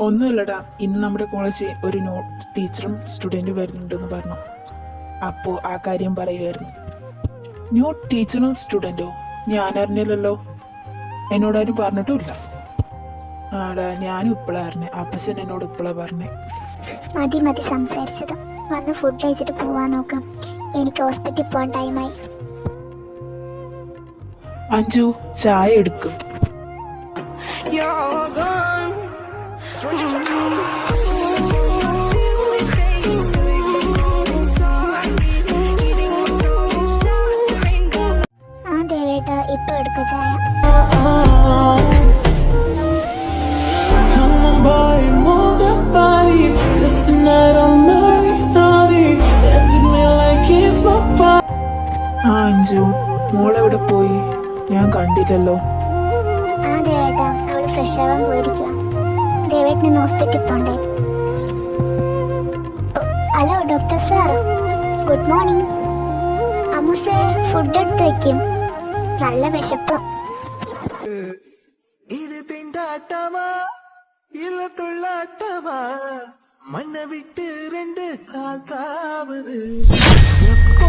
ഒന്നുമില്ലടാ. ഇന്ന് നമ്മുടെ കോളേജിൽ ഒരു നോ ടീച്ചറും സ്റ്റുഡന്റും വരുന്നുണ്ടെന്ന് പറഞ്ഞു. അപ്പോൾ ആ കാര്യം പറയുമായിരുന്നു ന്യൂ ടീച്ചറും സ്റ്റുഡന്റോ ഞാൻ അറിഞ്ഞില്ലല്ലോ. എന്നോടാരും പറഞ്ഞിട്ടുമില്ല. ആടാ ഞാനും ഇപ്പോഴാണ് അറിഞ്ഞേ. അപ്പച്ചൻ എന്നോട് ഇപ്പോഴാണ് പറഞ്ഞേ. മതി മതി സംസാരിച്ചത്. വന്ന് ഫുഡ് കഴിച്ചിട്ട് പോവാൻ നോക്കാം. എനിക്ക് ഹോസ്പിറ്റലിൽ പോകാൻ ടൈമായി അഞ്ചു ചായ എടുക്കും. ആ ദേവേട്ട ഇപ്പൊ എടുക്ക ചായ അഞ്ചു മോളെവിടെ പോയി ഞാൻ കണ്ടില്ലല്ലോ ആ ദേവേട്ട അവൾ ഫ്രഷ് ആവാൻ പോയിരിക്കുക ദേവേട്ടനൊന്ന് ഹോസ്പിറ്റലിൽ പോണ്ടേ? Hello doctor sir good morning അമ്മൂസേ food എടുത്ത് വയ്ക്കും നല്ല വിശപ്പ്. ഇത് തിണ്ടാട്ടമാ? ഇല്ലത്തുള്ളാട്ടമാ മണ്ണ വിട്ട് രണ്ട് കാൽ താവത്. എപ്പോ